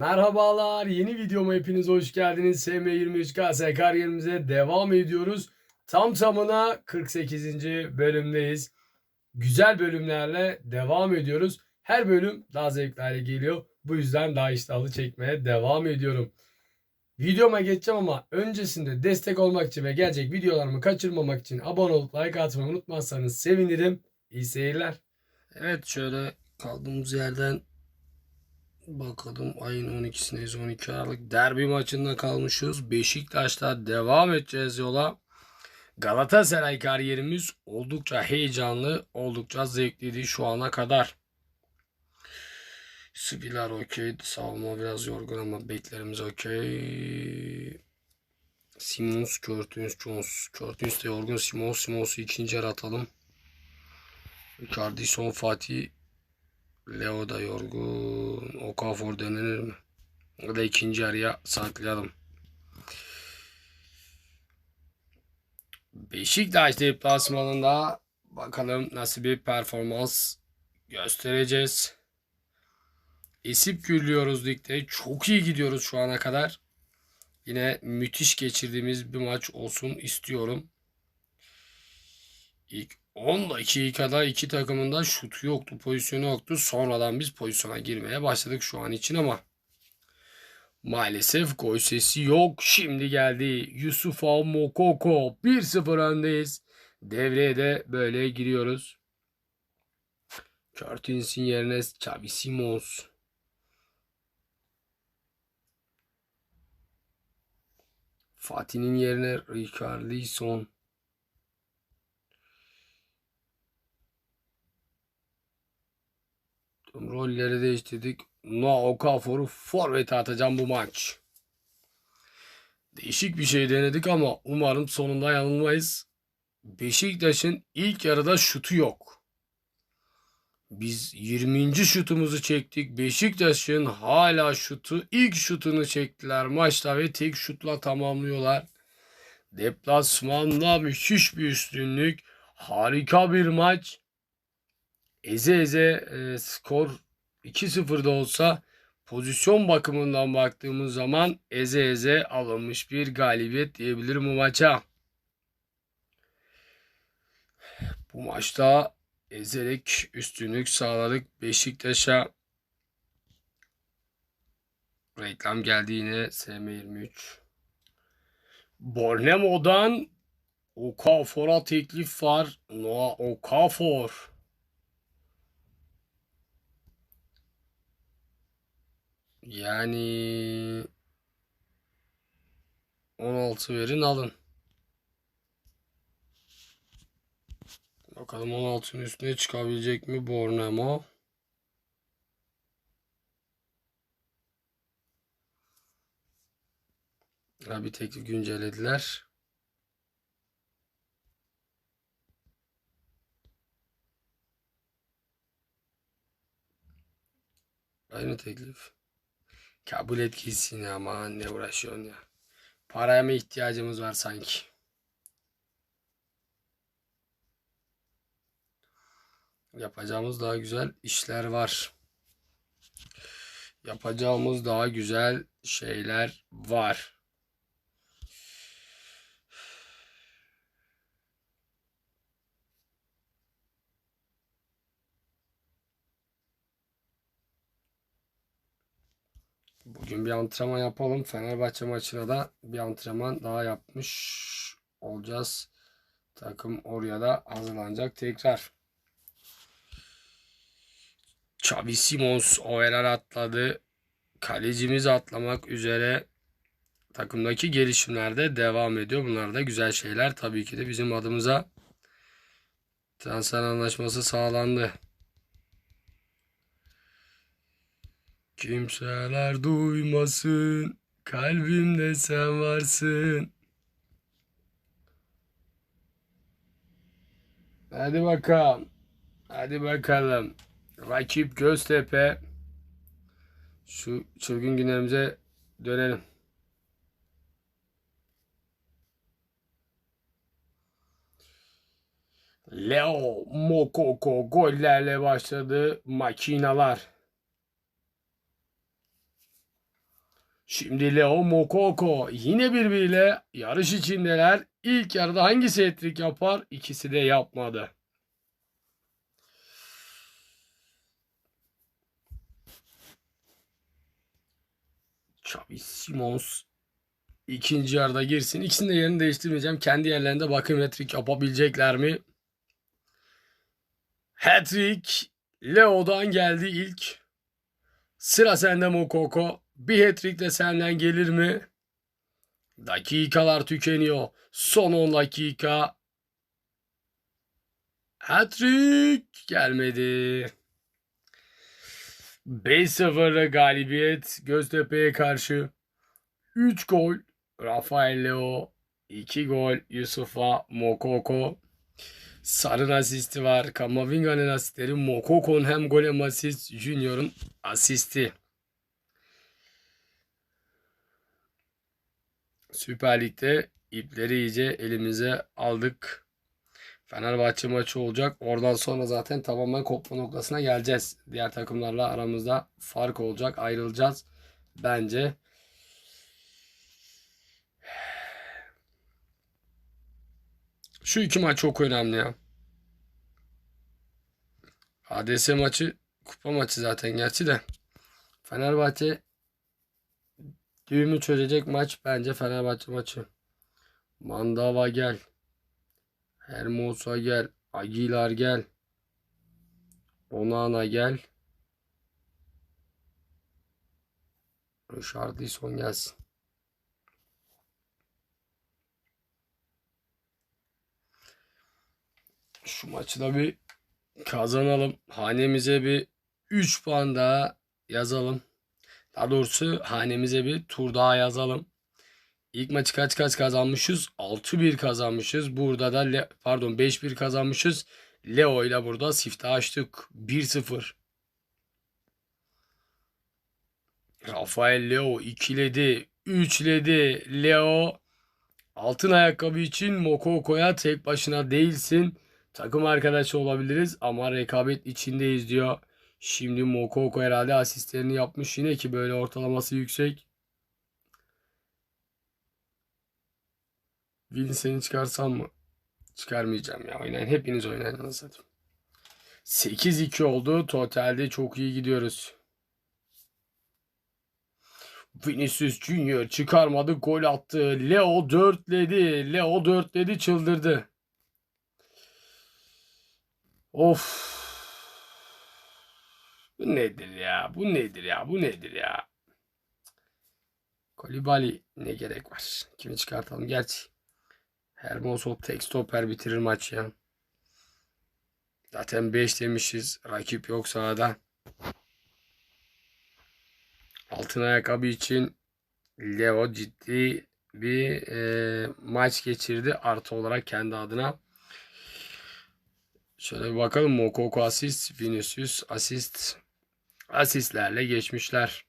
Merhabalar, yeni videoma hepiniz hoş geldiniz. SM23 KS kariyerimize devam ediyoruz. Tam tamına 48. bölümdeyiz. Güzel bölümlerle devam ediyoruz. Her bölüm daha zevkli hale geliyor. Bu yüzden daha iştahlı çekmeye devam ediyorum. Videoma geçeceğim ama öncesinde destek olmak için ve gelecek videolarımı kaçırmamak için abone olup like atmayı unutmazsanız sevinirim. İyi seyirler. Evet şöyle kaldığımız yerden Bakalım ayın 12'sindeyiz 12 Aralık derbi maçında kalmışız. Beşiktaş'ta devam edeceğiz yola. Galatasaray kariyerimiz oldukça heyecanlı, oldukça zevkliydi şu ana kadar. Spiler okey. Savunma biraz yorgun ama beklerimiz okey. Simons, Curtis, Jones. Curtis de yorgun. Simons, Simons'u ikinci yer atalım. Icardi son Fatih Leo da yorgun. Okafor denenir mi? O da ikinci yarıya saklayalım. Beşiktaş deplasmanında bakalım nasıl bir performans göstereceğiz. Esip gürlüyoruz ligde. Çok iyi gidiyoruz şu ana kadar. Yine müthiş geçirdiğimiz bir maç olsun istiyorum. İlk 10 dakikada iki takımın da şutu yoktu, pozisyonu yoktu. Sonradan biz pozisyona girmeye başladık şu an için ama maalesef gol sesi yok. Şimdi geldi Yusufa Mokoko. 1-0 öndeyiz. Devreye de böyle giriyoruz. Curtins'in yerine Xavi Simons. Fatih'in yerine Richarlison. Rolleri değiştirdik. Noah Okafor'u forvete atacağım bu maç. Değişik bir şey denedik ama umarım sonunda yanılmayız. Beşiktaş'ın ilk yarıda şutu yok. Biz 20. şutumuzu çektik. Beşiktaş'ın hala şutu ilk şutunu çektiler maçta ve tek şutla tamamlıyorlar. Deplasmanda müthiş bir üstünlük. Harika bir maç eze eze e, skor 2-0'da olsa pozisyon bakımından baktığımız zaman eze eze alınmış bir galibiyet diyebilirim bu maça. Bu maçta ezerek üstünlük sağladık Beşiktaş'a. Reklam geldi yine SM23. Bornemo'dan Okafor'a teklif var. Noah Okafor. Yani 16 verin alın. Bakalım 16'ın üstüne çıkabilecek mi Bornemo? Ha, bir teklif güncellediler. Aynı teklif. Kabul et gitsin ya aman ne uğraşıyorsun ya. Paraya mı ihtiyacımız var sanki? Yapacağımız daha güzel işler var. Yapacağımız daha güzel şeyler var. Bugün bir antrenman yapalım. Fenerbahçe maçına da bir antrenman daha yapmış olacağız. Takım oraya da hazırlanacak tekrar. Xavi Simons overall atladı. Kalecimiz atlamak üzere. Takımdaki gelişimlerde devam ediyor. Bunlar da güzel şeyler. Tabii ki de bizim adımıza transfer anlaşması sağlandı. Kimseler duymasın, kalbimde sen varsın. Hadi bakalım. Hadi bakalım. Rakip Göztepe. Şu çılgın günlerimize dönelim. Leo Mokoko gollerle başladı. Makinalar. Şimdi Leo Mokoko yine birbiriyle yarış içindeler. İlk yarıda hangisi hat-trick yapar? İkisi de yapmadı. Xavi Simons ikinci yarıda girsin. İkisinin de yerini değiştirmeyeceğim. Kendi yerlerinde bakayım hat-trick yapabilecekler mi? Hat-trick Leo'dan geldi ilk. Sıra sende Mokoko. Bir hat-trick de senden gelir mi? Dakikalar tükeniyor. Son 10 dakika. Hat-trick gelmedi. 5-0'la galibiyet Göztepe'ye karşı. 3 gol Rafael Leo, 2 gol Yusuf'a Mokoko. Sarı'nın asisti var. Kamavinga'nın asistleri. Mokoko'nun hem gol hem asist. Junior'un asisti. Süper Lig'de ipleri iyice elimize aldık. Fenerbahçe maçı olacak. Oradan sonra zaten tamamen kopma noktasına geleceğiz. Diğer takımlarla aramızda fark olacak. Ayrılacağız. Bence. Şu iki maç çok önemli ya. ADS maçı kupa maçı zaten gerçi de. Fenerbahçe düğümü çözecek maç bence Fenerbahçe maçı. Mandava gel. Hermosa gel. Aguilar gel. Onana gel. Richarlison gelsin. Şu maçı da bir kazanalım. Hanemize bir 3 puan daha yazalım. Daha doğrusu hanemize bir tur daha yazalım. İlk maçı kaç kaç kazanmışız? 6-1 kazanmışız. Burada da Le pardon 5-1 kazanmışız. Leo ile burada siftah açtık. 1-0. Rafael Leo ikiledi. Üçledi. Leo altın ayakkabı için Mokoko'ya tek başına değilsin. Takım arkadaşı olabiliriz ama rekabet içindeyiz diyor. Şimdi Mokoko herhalde asistlerini yapmış yine ki böyle ortalaması yüksek. Vincent'i çıkarsam mı? Çıkarmayacağım ya. Oynayın. Hepiniz oynayın. Anasını 8-2 oldu. Totalde çok iyi gidiyoruz. Vinicius Junior çıkarmadı. Gol attı. Leo dörtledi. Leo dörtledi. Çıldırdı. Of. Bu nedir ya? Bu nedir ya? Bu nedir ya? Kolibali ne gerek var? Kimi çıkartalım? Gerçi Hermoso tek stoper bitirir maç ya. Zaten 5 demişiz. Rakip yok sahada. Altın ayakkabı için Leo ciddi bir e, maç geçirdi. Artı olarak kendi adına. Şöyle bir bakalım. Mokoko asist. Vinicius asist. Asistlerle geçmişler.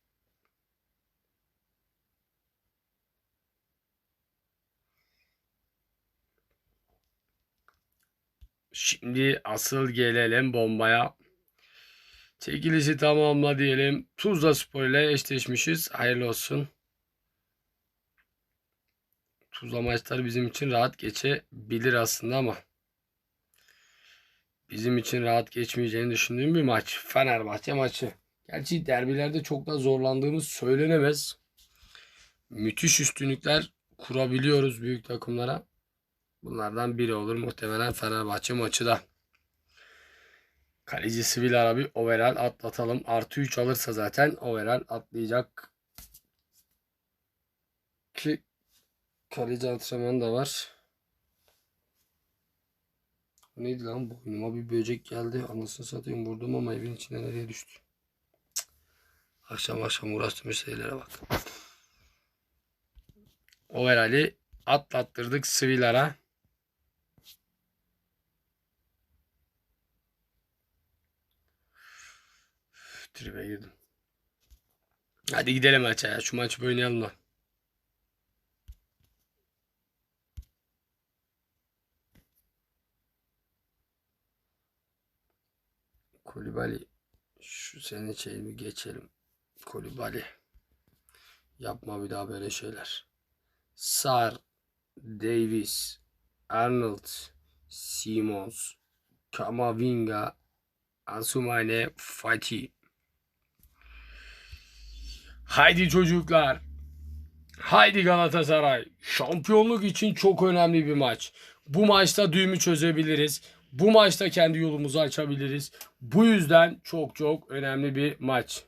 Şimdi asıl gelelim bombaya. Çekilişi tamamla diyelim. Tuzla Spor ile eşleşmişiz. Hayırlı olsun. Tuzla maçları bizim için rahat geçebilir aslında ama bizim için rahat geçmeyeceğini düşündüğüm bir maç. Fenerbahçe maçı. Gerçi derbilerde çok da zorlandığımız söylenemez. Müthiş üstünlükler kurabiliyoruz büyük takımlara. Bunlardan biri olur muhtemelen Fenerbahçe maçı da. Kaleci Sivil Arabi overall atlatalım. Artı 3 alırsa zaten overall atlayacak. Ki kaleci antrenmanı da var. Neydi lan boynuma bir böcek geldi. Anasını satayım vurdum ama evin içine nereye düştü. Akşam akşam uğraştığımız şeylere bak. Overall'i atlattırdık Sivilara. Tribe girdim. Hadi gidelim maça ya. Şu maçı oynayalım da. Kolibali. Şu seni şeyi bir geçelim. Kolibali. Yapma bir daha böyle şeyler. Sar, Davis, Arnold, Simons, Kamavinga, Asumane, Fatih. Haydi çocuklar. Haydi Galatasaray. Şampiyonluk için çok önemli bir maç. Bu maçta düğümü çözebiliriz. Bu maçta kendi yolumuzu açabiliriz. Bu yüzden çok çok önemli bir maç.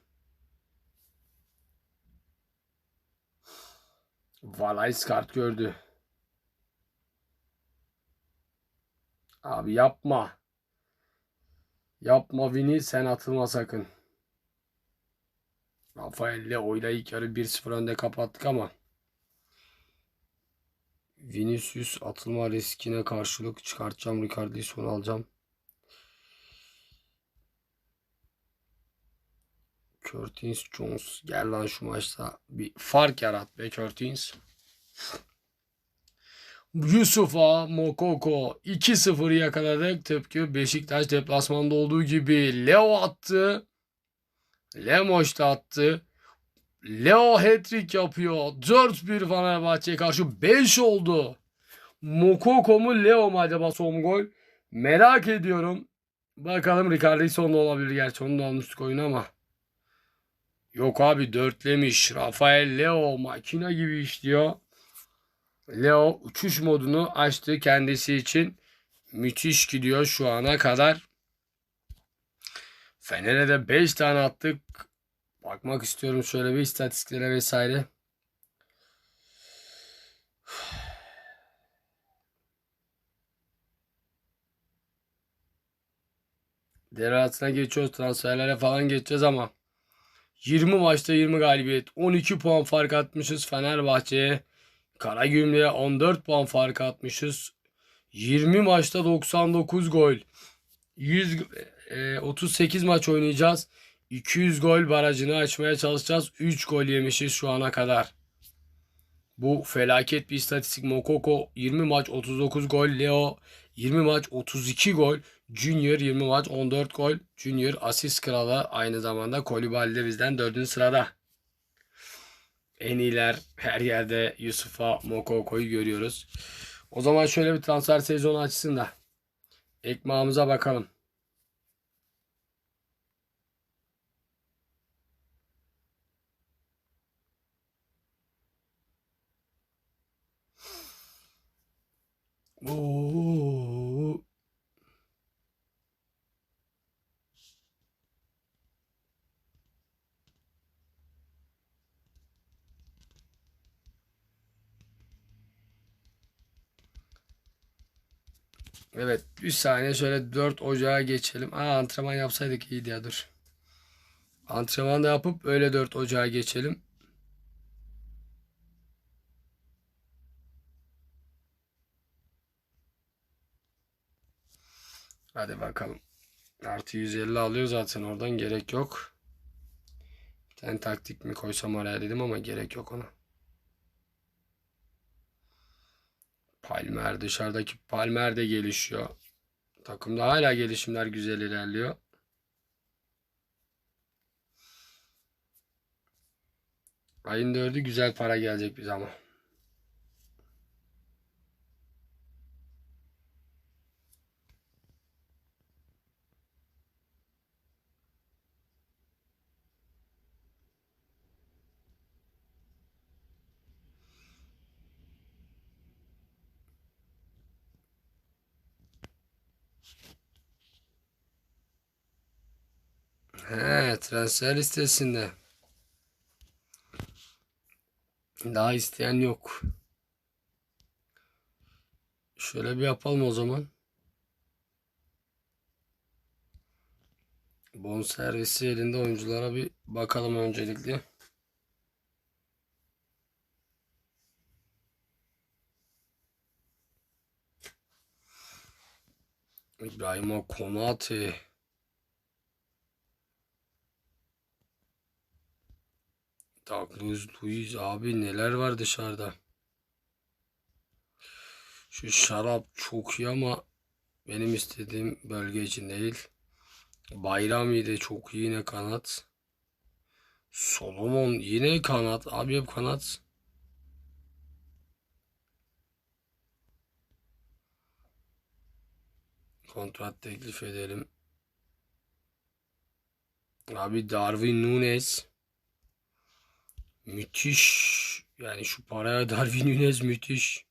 Valais kart gördü. Abi yapma. Yapma Vini sen atılma sakın. Rafael Leo'yla ilk yarı 1-0 önde kapattık ama Vinicius atılma riskine karşılık çıkartacağım. Ricardo'yu son alacağım. Curtis Jones gel lan şu maçta bir fark yarat be Curtis. Yusuf'a Mokoko 2-0 yakaladık. Tıpkı Beşiktaş deplasmanda olduğu gibi. Leo attı. Lemos da attı. Leo hat-trick yapıyor. 4-1 Fenerbahçe'ye karşı 5 oldu. Mokoko mu Leo mu acaba son gol? Merak ediyorum. Bakalım Ricarlison da olabilir. Gerçi onu da almıştık oyunu ama. Yok abi dörtlemiş. Rafael Leo makina gibi işliyor. Leo uçuş modunu açtı kendisi için. Müthiş gidiyor şu ana kadar. Fener'e de 5 tane attık. Bakmak istiyorum şöyle bir istatistiklere vesaire. Devre geçiyoruz. Transferlere falan geçeceğiz ama 20 maçta 20 galibiyet. 12 puan fark atmışız Fenerbahçe'ye. Karagümrük'e 14 puan fark atmışız. 20 maçta 99 gol. 100 e, 38 maç oynayacağız. 200 gol barajını açmaya çalışacağız. 3 gol yemişiz şu ana kadar. Bu felaket bir istatistik. Mokoko 20 maç 39 gol. Leo 20 maç 32 gol. Junior 20 maç 14 gol. Junior asist kralı aynı zamanda Kolibali de bizden 4. sırada. En iyiler her yerde Yusuf'a Mokoko'yu görüyoruz. O zaman şöyle bir transfer sezonu açsın da ekmağımıza bakalım. Oo. Evet. Bir saniye şöyle 4 ocağa geçelim. Aa antrenman yapsaydık iyiydi ya dur. Antrenman da yapıp öyle 4 ocağa geçelim. Hadi bakalım. Artı 150 alıyor zaten oradan gerek yok. Bir tane taktik mi koysam araya dedim ama gerek yok ona. Palmer dışarıdaki Palmer de gelişiyor. Takımda hala gelişimler güzel ilerliyor. Ayın dördü güzel para gelecek bir zaman. He, transfer listesinde. Daha isteyen yok. Şöyle bir yapalım o zaman. Bon servisi elinde oyunculara bir bakalım öncelikle. İbrahim Konate. Douglas Luiz abi neler var dışarıda. Şu şarap çok iyi ama benim istediğim bölge için değil. Bayrami de çok iyi yine kanat. Solomon yine kanat. Abi hep kanat. Kontrat teklif edelim. Abi Darwin Nunes. Müthiş. Yani şu paraya Darwin Nunes müthiş.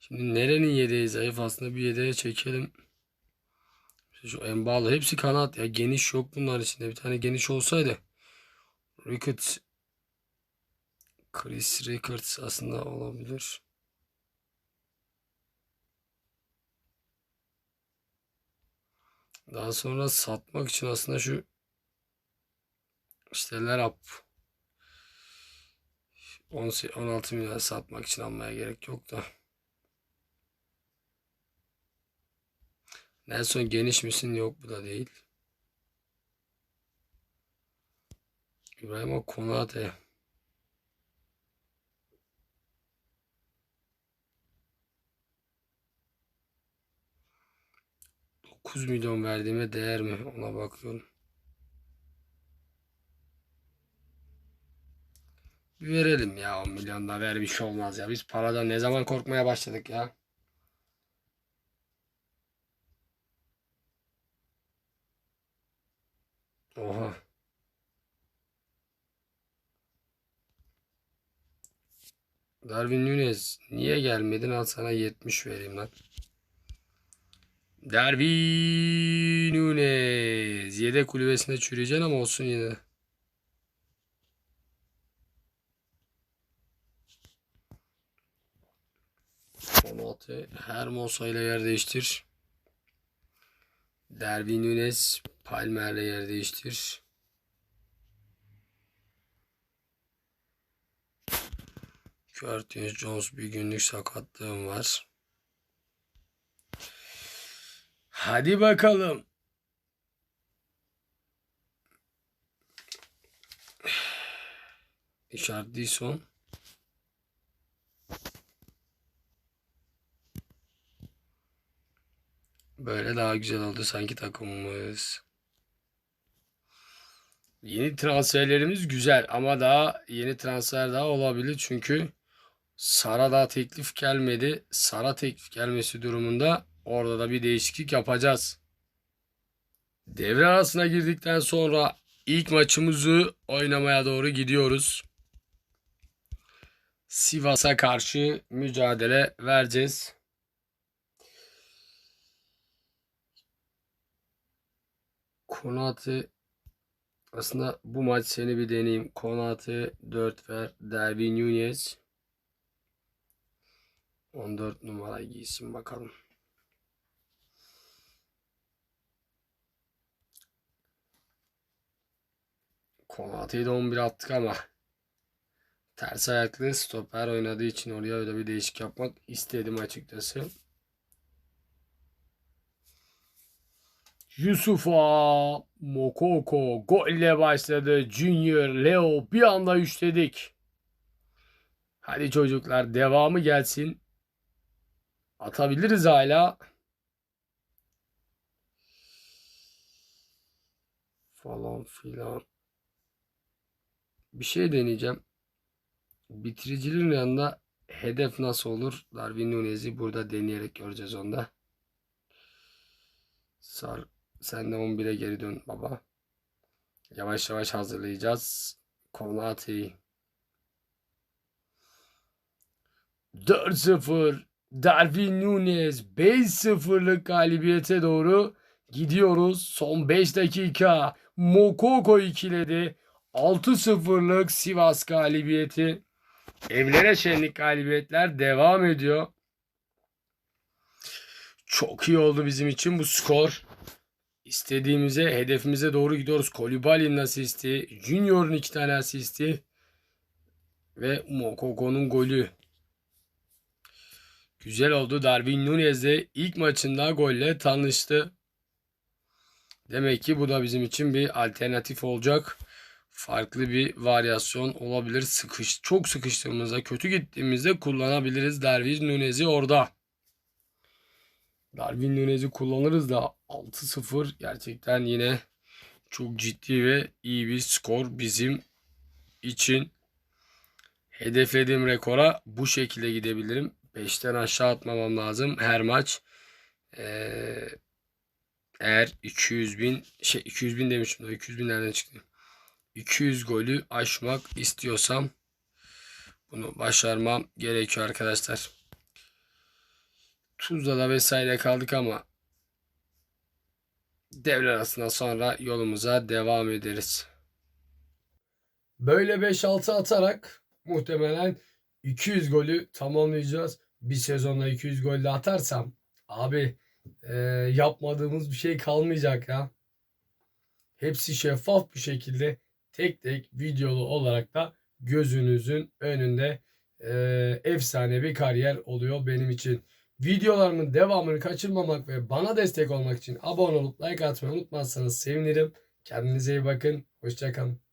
Şimdi nerenin yedeği zayıf aslında bir yedeğe çekelim. Şu Embalo hepsi kanat ya geniş yok bunlar içinde. Bir tane geniş olsaydı. Ricketts Chris Ricketts aslında olabilir. Daha sonra satmak için aslında şu işte Lerap 16 milyon satmak için almaya gerek yok da. Nelson geniş misin? Yok bu da değil. İbrahim Konate. Dokuz milyon verdiğime değer mi? Ona bakıyorum. Bir verelim ya 10 milyon da ver bir şey olmaz ya. Biz paradan ne zaman korkmaya başladık ya. Oha. Darwin Nunes niye gelmedin? Al sana 70 vereyim lan. Darwin Nunes. Yedek kulübesinde çürüyeceksin ama olsun yine. de. Konate Hermosa ile yer değiştir. Darwin Nunes Palmer'le yer değiştir. Curtis Jones bir günlük sakatlığım var. Hadi bakalım. Richardson. Böyle daha güzel oldu sanki takımımız. Yeni transferlerimiz güzel ama daha yeni transfer daha olabilir çünkü Sara daha teklif gelmedi. Sara teklif gelmesi durumunda orada da bir değişiklik yapacağız. Devre arasına girdikten sonra ilk maçımızı oynamaya doğru gidiyoruz. Sivas'a karşı mücadele vereceğiz. Konate aslında bu maç seni bir deneyeyim. Konate 4 ver. Darwin Nunez 14 numara giysin bakalım. Konate'yi de 11 attık ama ters ayaklı stoper oynadığı için oraya öyle bir değişik yapmak istedim açıkçası. Yusufa Mokoko golle başladı. Junior Leo bir anda üçledik. Hadi çocuklar devamı gelsin. Atabiliriz hala. Falan filan. Bir şey deneyeceğim. Bitiricinin yanında hedef nasıl olur? Darwin Nunez'i burada deneyerek göreceğiz onda. Sar sen de 11'e geri dön baba. Yavaş yavaş hazırlayacağız. Konate'yi. 4-0 Darwin Nunes 5-0'lık galibiyete doğru gidiyoruz. Son 5 dakika Mokoko ikiledi. 6-0'lık Sivas galibiyeti. Evlere şenlik galibiyetler devam ediyor. Çok iyi oldu bizim için bu skor. İstediğimize, hedefimize doğru gidiyoruz. Kolibali'nin asisti, Junior'un iki tane asisti ve Mokoko'nun golü. Güzel oldu. Darwin Nunez de ilk maçında golle tanıştı. Demek ki bu da bizim için bir alternatif olacak. Farklı bir varyasyon olabilir. Sıkış, çok sıkıştığımızda, kötü gittiğimizde kullanabiliriz Darwin Nunez'i orada. Darwin Nunez'i kullanırız da 6-0 gerçekten yine Çok ciddi ve iyi bir skor bizim için. Hedeflediğim rekora bu şekilde gidebilirim. 5'ten aşağı atmamam lazım her maç. Ee, eğer 200 bin şey 200 bin demişim de 200 bin nereden çıktı? 200 golü aşmak istiyorsam bunu başarmam gerekiyor arkadaşlar. Tuzla'da vesaire kaldık ama devre arasından sonra yolumuza devam ederiz. Böyle 5-6 atarak muhtemelen 200 golü tamamlayacağız. Bir sezonda 200 gol atarsam abi e, yapmadığımız bir şey kalmayacak ya. Hepsi şeffaf bir şekilde tek tek videolu olarak da gözünüzün önünde e, efsane bir kariyer oluyor benim için. Videolarımın devamını kaçırmamak ve bana destek olmak için abone olup like atmayı unutmazsanız sevinirim. Kendinize iyi bakın. Hoşçakalın.